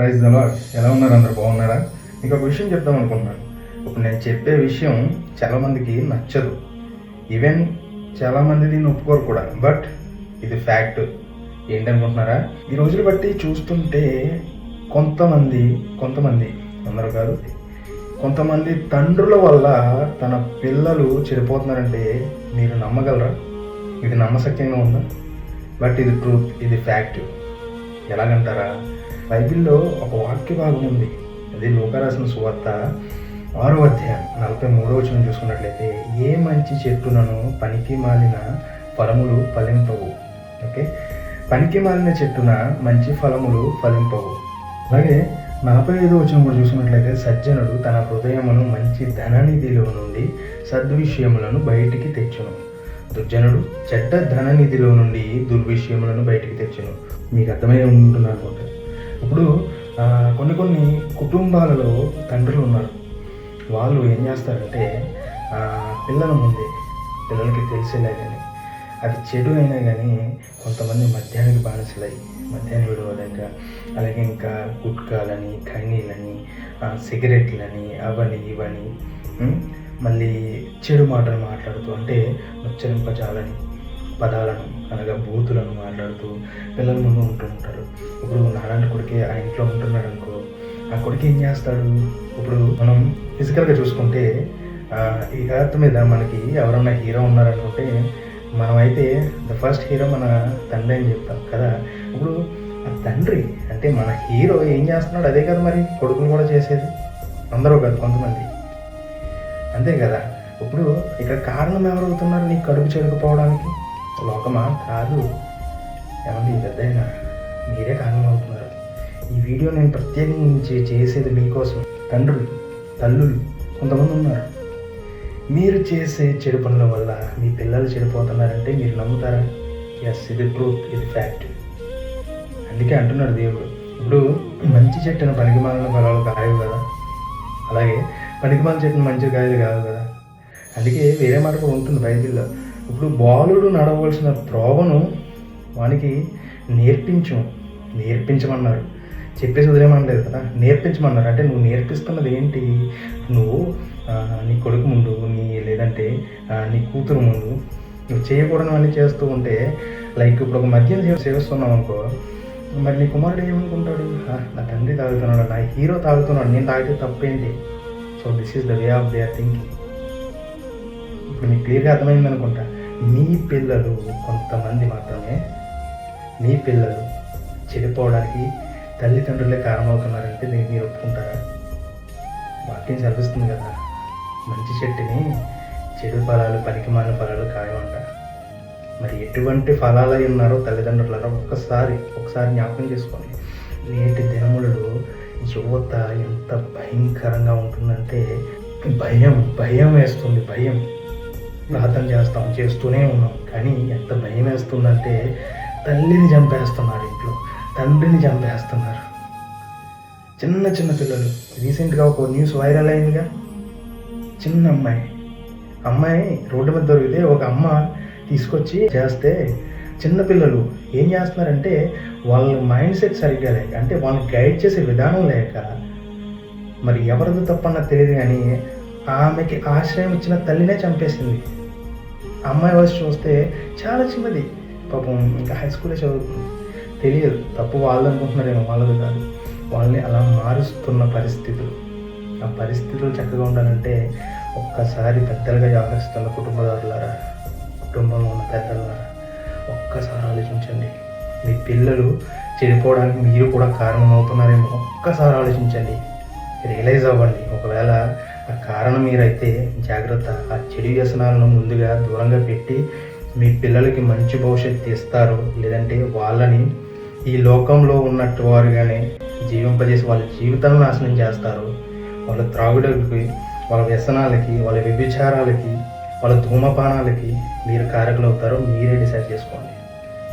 Praise దలో ఎలా ఉన్నారు అందరు? బాగున్నారా? ఇంకొక విషయం చెప్దాం అనుకుంటున్నాను. ఇప్పుడు నేను చెప్పే విషయం చాలామందికి నచ్చదు. ఈవెన్ చాలామంది దీన్ని ఒప్పుకోరు కూడా. బట్ ఇది ఫ్యాక్ట్ ఏంటనుకుంటున్నారా? ఈ రోజులు బట్టి చూస్తుంటే కొంతమంది కొంతమంది అందరూ కాదు కొంతమంది తండ్రుల వల్ల తన పిల్లలు చెడిపోతున్నారంటే మీరు నమ్మగలరా? ఇది నమ్మశక్యంగా ఉందా? బట్ ఇది ట్రూత్ ఇది ఫ్యాక్ట్ ఎలాగంటారా? బైబిల్లో ఒక వాక్య భాగం ఉంది. అది లోకరాసిన సువార్త ఆరో అధ్యాయం నలభై మూడో వచ్చిన చూసుకున్నట్లయితే ఏ మంచి చెట్టునను పనికి మాలిన ఫలములు ఫలింపవు. ఓకే? పనికి మాలిన చెట్టున మంచి ఫలములు ఫలింపవు. అలాగే నలభై ఐదో వచ్చిన కూడా చూసుకున్నట్లయితే సజ్జనుడు తన హృదయమును మంచి ధననిధిలో నుండి సద్విషయములను బయటికి తెచ్చును. దుర్జనుడు చెడ్డ ధననిధిలో నుండి దుర్విషయములను బయటికి తెచ్చును. మీకు అర్థమై ఉంటుంది అనుకుంటా ఇప్పుడు కొన్ని కొన్ని కుటుంబాలలో తండ్రులు ఉన్నారు. వాళ్ళు ఏం చేస్తారంటే పిల్లల ముందే పిల్లలకి తెలిసేలా కానీ అది చెడు అయినా కానీ కొంతమంది మద్యానికి బానిసలై మద్యాన్ని విడవలేక అలాగే ఇంకా గుట్కాలని ఖైనీలని సిగరెట్లని అవని ఇవని మళ్ళీ చెడు మాటలు మాట్లాడుతూ అంటే ముచ్చరింపజాలని పదాలను అనగా బూతులను మాట్లాడుతూ పిల్లల ముందు ఉంటూ ఉంటారు. ఇప్పుడు నాలాంటి కొడుకే ఆ ఇంట్లో ఉంటున్నాడు అనుకో ఆ కొడుకు ఏం చేస్తాడు? ఇప్పుడు మనం ఫిజికల్గా చూసుకుంటే ఈ ఎర్త్ మీద మనకి ఎవరన్నా హీరో ఉన్నారనుకుంటే మనమైతే ద ఫస్ట్ హీరో మన తండ్రి అని చెప్తాం కదా. ఇప్పుడు ఆ తండ్రి అంటే మన హీరో ఏం చేస్తున్నాడు? అదే కదా మరి కొడుకులు కూడా చేసేది. అందరూ కాదు కొంతమంది. అంతే కదా? ఇప్పుడు ఇక్కడ కారణం ఎవరు అవుతున్నారు నీ కడుపు చెడుకుపోవడానికి లోకమా? కాదు. ఏమండి పెద్దయినా? మీరే కారణం అవుతున్నారు ఈ వీడియో నేను ప్రత్యేకించి చేసేది మీకోసం. తండ్రులు తల్లులు కొంతమంది ఉన్నారు. మీరు చేసే చెడు పనుల వల్ల మీ పిల్లలు చెడిపోతున్నారంటే మీరు నమ్ముతారా? ఎస్ ఇది ట్రూత్ ఇది ఫ్యాక్ట్ అందుకే అంటున్నాడు దేవుడు. ఇప్పుడు మంచి చెట్టును పనికిమాలిన ఫలాలు కాయవు కదా? అలాగే పనికిమాలిన చేసిన మంచి గాయలు కాదు కదా. అందుకే వేరే మాట కూడా ఉంటుంది బైబిల్లో. ఇప్పుడు బాలుడు నడవలసిన త్రోవను వానికి నేర్పించం నేర్పించమన్నారు. చెప్పేసి వదిలేమనలేదు కదా. నేర్పించమన్నారు. అంటే నువ్వు నేర్పిస్తున్నది ఏంటి? నువ్వు నీ కొడుకు ముందు నీ లేదంటే నీ కూతురు ముందు నువ్వు చేయకూడనివన్నీ చేస్తూ ఉంటే లైక్ ఇప్పుడు ఒక మద్యం సేవిస్తున్నావు అనుకో మరి నీ కుమారుడు ఏమనుకుంటాడు? నా తండ్రి తాగుతున్నాడు నా హీరో తాగుతున్నాడు నేను తాగితే తప్పేంటి? So this is the way of they thinking ఇప్పుడు మీకు క్లియర్గా అర్థమైంది అనుకుంటా. నీ పిల్లలు కొంతమంది మాత్రమే నీ పిల్లలు చెడిపోవడానికి తల్లిదండ్రులే కారణమవుతున్నారంటే నేను మీరు ఒప్పుకుంటారా? వాక్యం చదివిస్తుంది కదా. మంచి చెట్టుని చెడు ఫలాలు పనికిమాలిన ఫలాలు కాయమంట మరి ఎటువంటి ఫలాలు అయి ఉన్నారో తల్లిదండ్రులారా ఒక్కసారి ఒకసారి జ్ఞాపకం చేసుకోండి. నేటి యువత ఎంత భయంకరంగా ఉంటుందంటే భయం భయం వేస్తుంది భయం. ప్రార్థన చేస్తాం చేస్తూనే ఉన్నాం. కానీ ఎంత భయం వేస్తుందంటే తల్లిని చంపేస్తున్నారు ఇంట్లో. తండ్రిని చంపేస్తున్నారు. చిన్న చిన్న పిల్లలు. రీసెంట్గా ఒక న్యూస్ వైరల్ అయిందిగా. చిన్న అమ్మాయి అమ్మాయి రోడ్డు మీద దొరికితే ఒక అమ్మ తీసుకొచ్చి చేస్తే చిన్నపిల్లలు ఏం చేస్తున్నారంటే వాళ్ళ మైండ్ సెట్ సరిగ్గా లేక అంటే వాళ్ళని గైడ్ చేసే విధానం లేక మరి ఎవరిది తప్పన్న తెలియదు కానీ ఆమెకి ఆశ్రయం ఇచ్చిన తల్లినే చంపేసింది. అమ్మాయి వయసు చూస్తే చాలా చిన్నది. పాపం ఇంకా హై స్కూలే చదువుతుంది. తెలియదు తప్పు వాళ్ళు అనుకుంటున్నారేమో వాళ్ళది కాదు. వాళ్ళని అలా మారుస్తున్న పరిస్థితులు. ఆ పరిస్థితులు చక్కగా ఉండాలంటే ఒక్కసారి పెద్దలుగా వ్యవహరిస్తున్న కుటుంబదారులారా. కుటుంబంలో ఉన్న పెద్దలారా ఆలోచించండి. మీ పిల్లలు చెడిపోవడానికి మీరు కూడా కారణం అవుతున్నారేమో ఒక్కసారి ఆలోచించండి. రియలైజ్ అవ్వండి. ఒకవేళ ఆ కారణం మీరైతే జాగ్రత్త. ఆ చెడు వ్యసనాలను ముందుగా దూరంగా పెట్టి మీ పిల్లలకి మంచి భవిష్యత్తు ఇస్తారు. లేదంటే వాళ్ళని ఈ లోకంలో ఉన్నట్టు వారుగానే జీవింపజేసి వాళ్ళ జీవితాలను నాశనం చేస్తారు. వాళ్ళ త్రాగుడుకి వాళ్ళ వ్యసనాలకి వాళ్ళ వ్యభిచారాలకి వాళ్ళ ధూమపానాలకి మీరు కారకులు అవుతారో మీరే డిసైడ్ చేసుకోండి.